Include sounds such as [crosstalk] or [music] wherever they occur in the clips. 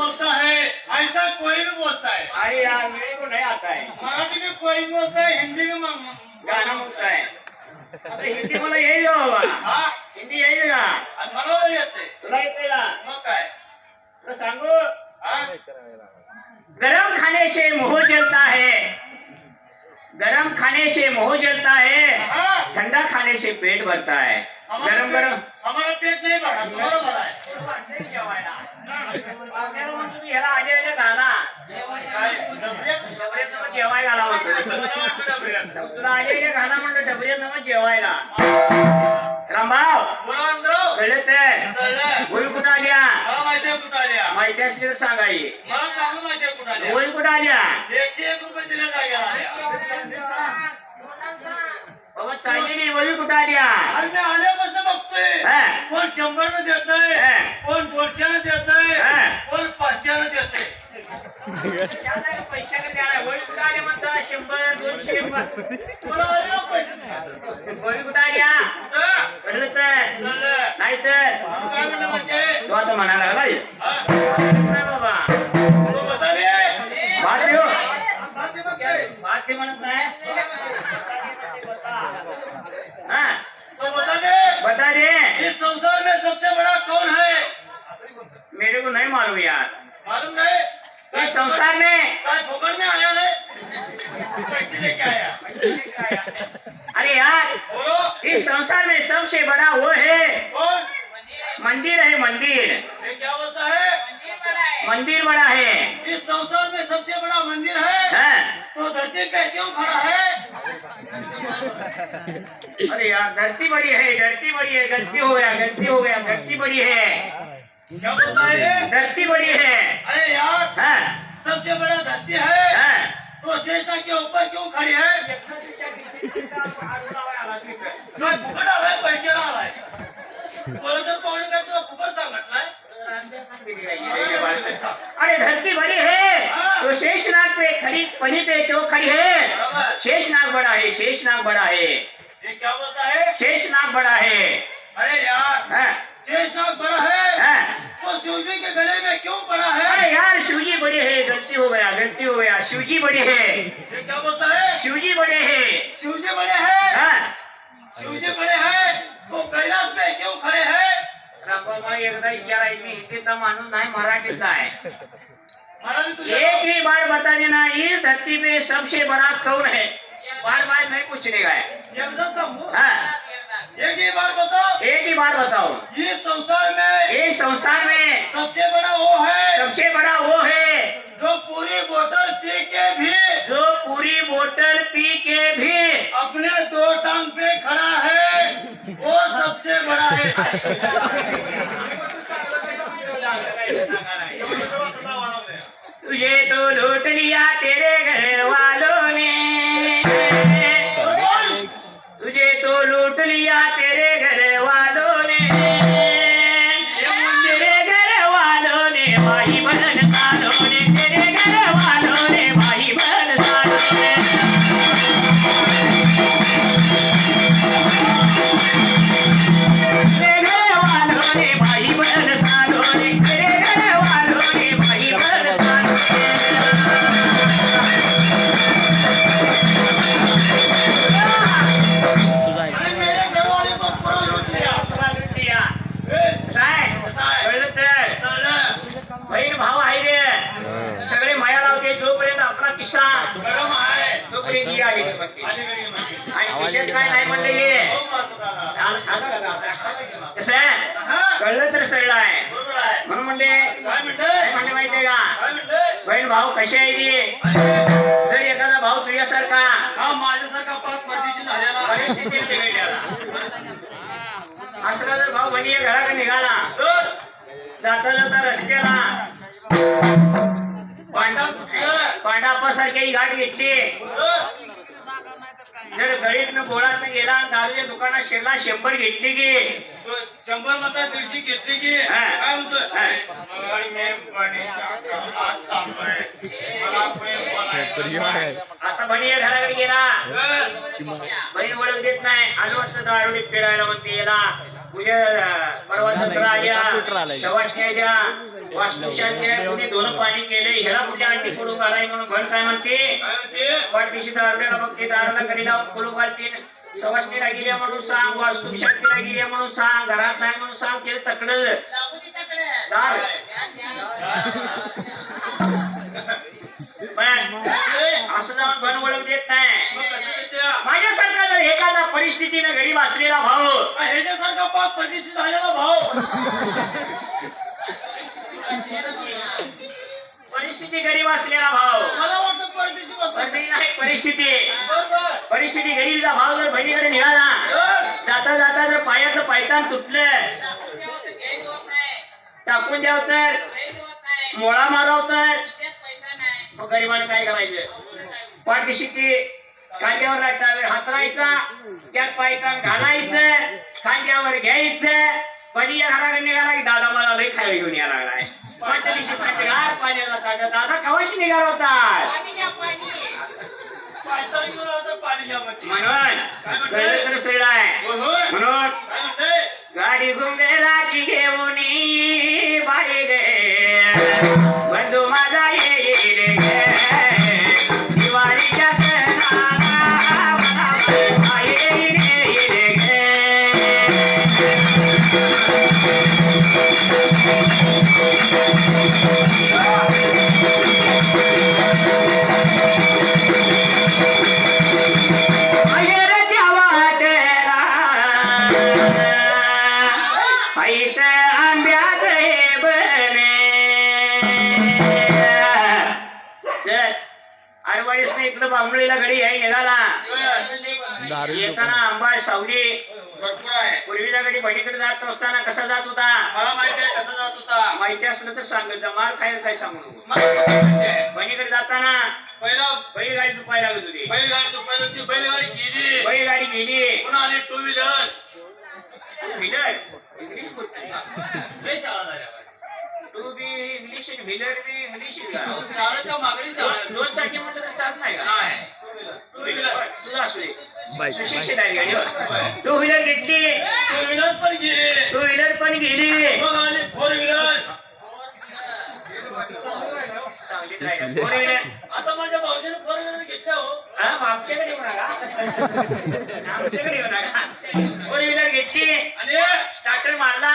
बोलता है ऐसा कोई भी बोलता है। अरे यार मेरे को नहीं आता है। मराठी में कोई भी बोलता है हिंदी में गाना म्हणता है। हिंदी मला तर सांगाई मला चांगलं माहिती आहे कुठं आल्या. होळी कुठं आल्या? एकशे एक रुपये दिले जागेला आल्या. बाबा चाललेली होळी कुठं आल्या? आणि मी आल्यापासून बघतोय. हा. कोण शंभर न देत आहे. कोण दोनशे न देत आहे. कोण पाचशे न देत आहे [laughs] त्याला पैशाने द्यायला होळी कुठं आल्या म्हणता शंभर दोनशे तर. नाही. तर तू आता म्हणायला हा? बाबा हो म्हणत नाही हाँ बता इस संसार में सबसे बड़ा कौन है. मेरे को नहीं मालूम यार. मालूम नहीं. इस संसार में आया नहीं? पैसे लेके आया? अरे यार बोलो। इस संसार में सबसे बड़ा वो है। कौन? मंदिर है मंदिर। क्या बोलता है। मंदिर बड़ा है। इस संसार में सबसे बड़ा मंदिर है? हाँ। तो धरती पे क्यों खड़ा है? अरे यार धरती बड़ी है धरती बड़ी है गलती हो गया गलती हो गया धरती बड़ी है। क्या बोलता है? धरती बड़ी है। अरे यार हाँ। सबसे बड़ा धरती है। हाँ। तो शेषा के ऊपर क्यों खड़ी [laughs] है? तुला फुकट आलाय पैसे बोला तुला फुकट सांगितलंय अरे धरती बड़ी है। तो शेषनाग पे खड़ी पनी पे क्यों खड़ी है? शेषनाग बड़ा है शेषनाग बड़ा है। ये क्या बोलता है? शेषनाग बड़ा है। अरे यार हाँ, शेषनाग बड़ा है। हाँ। तो शिवजी के गले में क्यों पड़ा है? अरे यार शिवजी बड़े है गलती हो गया गलती हो गया शिवजी बड़े है। ये क्या बोलता है? शिवजी बड़े है। शिवजी बड़े हैं? हाँ। शिवजी बड़े हैं? तो कैलाश में क्यों खड़े हैं? एकदा विचारायची हिंदीचा माणूस नाही मराठीचा आहे मला भी तुझे एक ही बार बता देना इस धरती में सबसे बड़ा कौन है? बार बार नहीं पूछने का है हाँ, एक ही बार बताओ। एक ही बार बताओ। इस संसार में इस संसार में सबसे बड़ा वो है। सबसे बड़ा वो है। के भी। जो पूरी बोतल पी के भी। अपने दो टांग पे खड़ा है वो सबसे बड़ा है। [laughs] आहे. तोपर्यंत आली आणि विशेष काय नाही म्हणले की कसं आहे आहे. म्हणून म्हणले म्हणते म्हणले माहितीये का? बहीण भाऊ कशी आहे ती? जर एखादा भाऊ तुझ्यासारखा माझ्यासारखा पाच परदेशी झालेला असला जर भाऊ म्हणजे घराकडे निघाला तर जाता जाता रस्त्याला पांडा पांडाप्पासारखी ही गाठ घेतली. जर गळीतनं गोळातनं गेला दारूच्या दुकानात शिरला शंभर घेतली की? शंभर मता दीडशे घेतली की? हा. काय म्हणतोय हा. मगर मी बनीच्या कामात थांबलोय. मला प्रेम बोलायचं. असा बनी घराकडे गेला. बहीण ओळख देत नाही. आलो वाटतं दारुडीत फिरायला म्हणते याला. उद्या परवा जत्रा आल्या. शवासण्याच्या वास्तुशास्त्री कुणी दोन पाणी केले ह्याला कुठे आणखी पडून घालाय म्हणून भण काय म्हणते? वाटीशी म्हणते वाटपिशी दारल्याला बघते दाराला कधी लावून पडून घालते. सवासणीला गेल्या म्हणून सांग वास्तू शांतीला गेल्या म्हणून सांग घरात नाही म्हणून सांग ते तकड. दार. असं जाऊन भण ओळख देत नाही. माझ्यासारखा जर एखादा परिस्थितीनं गरीब असलेला भाऊ ह्याच्यासारखा पाक परिस्थिती झालेला भाऊ. परिस्थिती गरीब असलेला मला वाटतं परिस्थिती. परिस्थिती नाही परिस्थिती. बरोबर. परिस्थिती गरीबचा भाव जर बहिणीकडे निघाला जाता जाता जर पायाचं पायतान तुटलं टाकून द्याव तर मोळा माराव तर मग गरिबाने काय करायचं? पाठीशी खांद्यावर लाटावे हातरायचा त्यात पायतान घालायचं खांद्यावर घ्यायचं. पडीच्या घराकडे निघाला की दादा मला लई खायला घेऊन यायला लागलाय. दिवशी गार पाण्याला टाका दादा कवाशी निघाला होता? पाणी घ्या म्हणते. म्हणून काय म्हणते? गाडी घुंगेला बांबळीला घडी आहे निघाला. येताना आंबा सावली पूर्वीच्या घडी बहिणीकडे जात असताना कसा जात होता? मला माहिती आहे कसं जात होता. माहिती असलं तर सांगायचं मार खायला काय सांगू. बहिणीकडे जाताना पहिलं बैलगाडी चुकायला लागत होती. बैलगाडी दुपारी होती बैलगाडी गेली. बैलगाडी गेली. पुन्हा आली टू व्हीलर व्हीलर इंग्लिश बोलते. तू बी इंग्लिश व्हीलर बी इंग्लिश दोन चाकी म्हटलं तर चालत नाही का नाही टू व्हीलर सुद्धा असू दे सुशिक्षित आहे गाडीवर टू व्हीलर घेतली. टू व्हीलर पण गेली. टू व्हीलर पण गेली. मग आली फोर व्हीलर. Four wheeler. आता माझ्या भाऊजीने फोर व्हीलर घेतल्या हो. हा आमच्याकडे येऊ नका. आमच्याकडे येऊ नका. फोर व्हीलर घेतली. आणि? स्टार्टर मारला.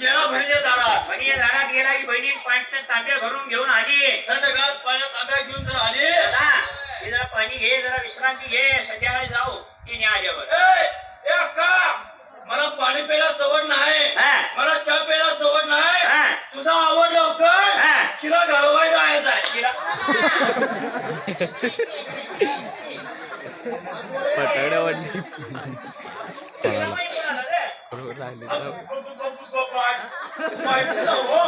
गेला बहिणीच्या दारात. बहिणी दारात गेला. की बहिणी पाण्यात तांब्या भरून घेऊन आली. थंडगार पाण्यात तांब्या घेऊन जर आली? हे जरा पाणी घे जरा विश्रांती घे. संध्याकाळी जाऊ. ती आल्यावर मला पाणी प्यायला सवड नाही हा. मला चहा प्यायला सवड नाही हा. तुझा आवड लवकर हा. तिला घालवाय जायचं आहे तिला झालं हो.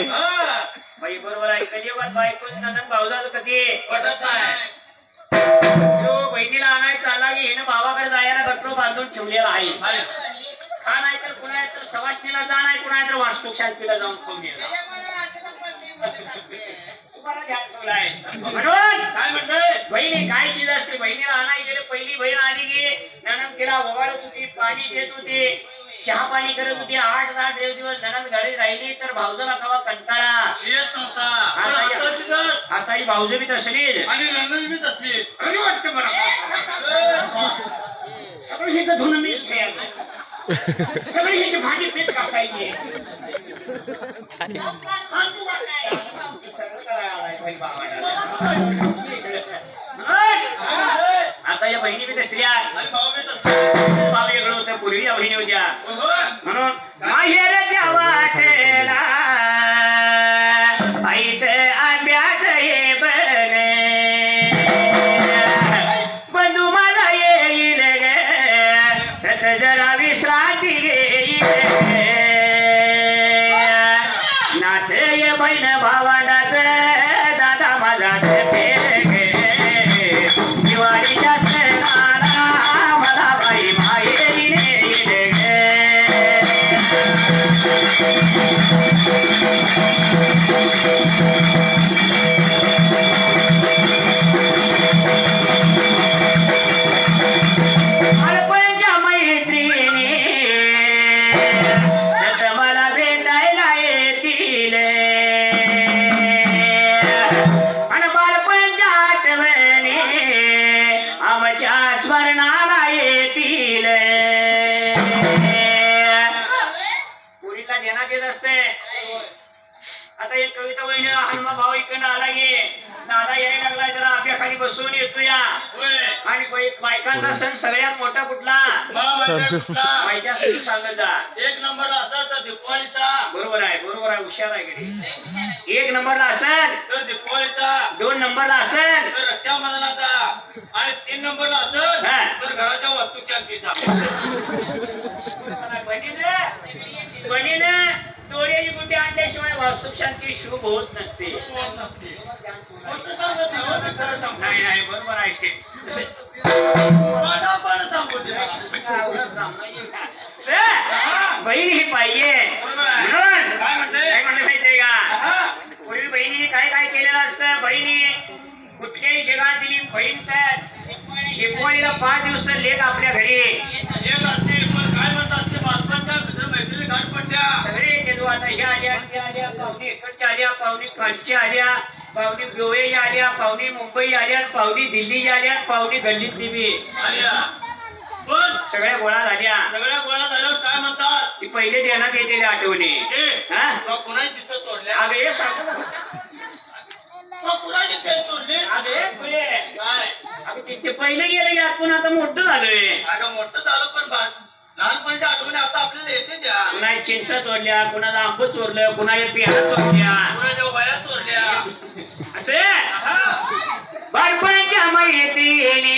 हा. बाई बरोबर आहे कधी पण बायको नंदन भाऊजाचं कधी पटत नाही की हिनं भावाकडे जायला गट्रो बांधून ठेवलेला आहे. हा नाही तर कुणा तर सवासणीला जा नाही कुणा तर वास्तू शांतीला जाऊन खाऊन येणार तुम्हाला ध्यान ठेवलं आहे. म्हणून काय म्हणते बहिणी काय चीज असते? बहिणीला आणाय गेले पहिली बहीण आली की ननंद तिला ओवाळत होती पाणी देत होती चहा पाणी करत होती आठ दहा दिवस दिवस ननंद घरी राहिली तर भाऊजाला कवा कंटाळा. येत नव्हता. पण आता तिथं आता ही भाऊज बी तसली आणि बी तसली खरी वाटतं मला. सगळं हिचं धुणं मीच घ्यायचं सगळी हिची भाजी मीच कापायची? आता या बहिणी बी तसल्या. आणि भाऊ बी तसले. भाव वेगळं होतं पूर्वी या बहिणी होत्या. होय. म्हणून Thank you. गे दादा यायला लागला जरा आंब्याखाली बसून येतो या. आणि बायकांचा सण सगळ्यात मोठा कुठला? माहिती असेल सांगत जा. एक नंबर असा तर दिपावलीचा. बरोबर आहे बरोबर आहे हुशार आहे एक नंबरला असेल? तर दिपावलीचा. दोन नंबरला असेल? तर रक्षाबंधनाचा. आणि तीन नंबरला असं हा. तर घराच्या वस्तू शांतीचा बहिणीने? दोऱ्याची गुंडी आणल्याशिवाय वास्तुक शांती शुभ होत नसते नाही हो. नाही बरोबर आहे ते. तसे- पाडापाड सांगू दे मला. आवडत नाही का? सर, बहीण ही पाहिजे. म्हणून काय म्हणलं माहितीये का? पूर्वी बहिणीने काय काय केलेलं असतं बहिणी कुठल्याही जगात दिली बहीण तर दिवाळीला पाच दिवस लेख आपल्या घरी एक असते, पण काय म्हणतात ते बालपणच्या मित्र मैत्रिणी घाट पडल्या. सगळे येतो आता ह्या आल्या त्या आल्या पाहुणे इकडच्या आल्या पाहुणे खालच्या आल्या पाहुणे आल्या पाहुणे मुंबई आल्या पाहुणे दिल्ली आल्या पाहुणे गल्लीतली. पण सगळ्या गोळा झाल्या. सगळ्या गोळा झाल्यावर काय म्हणतात? ती पहिले देण्यात येतेली आठवणी. हा? कुणाची अगं कुणाची अगं पुढे. काय? अगं पहिले गेलं की आपण आता मोठं झालोय. अगं मोठं झालं पण लहानपणीच्या आठवणी आता आपल्याला येते त्या कुणा चिंच चोरल्या कुणाला आंब चोरलं कुणाला पेढा चोरल्या? कुणाच्या वया चोरल्या? असे? हा. बालपणच्या मैत्रिणी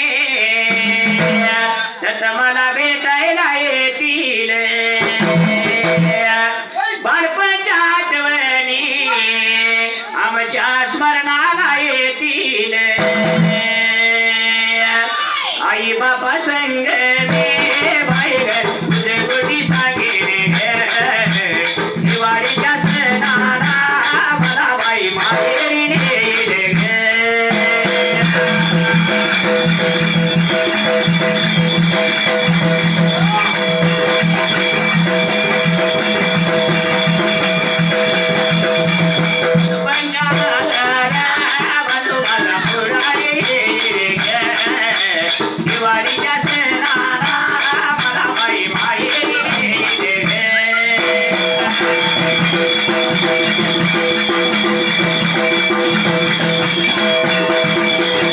I'm sorry.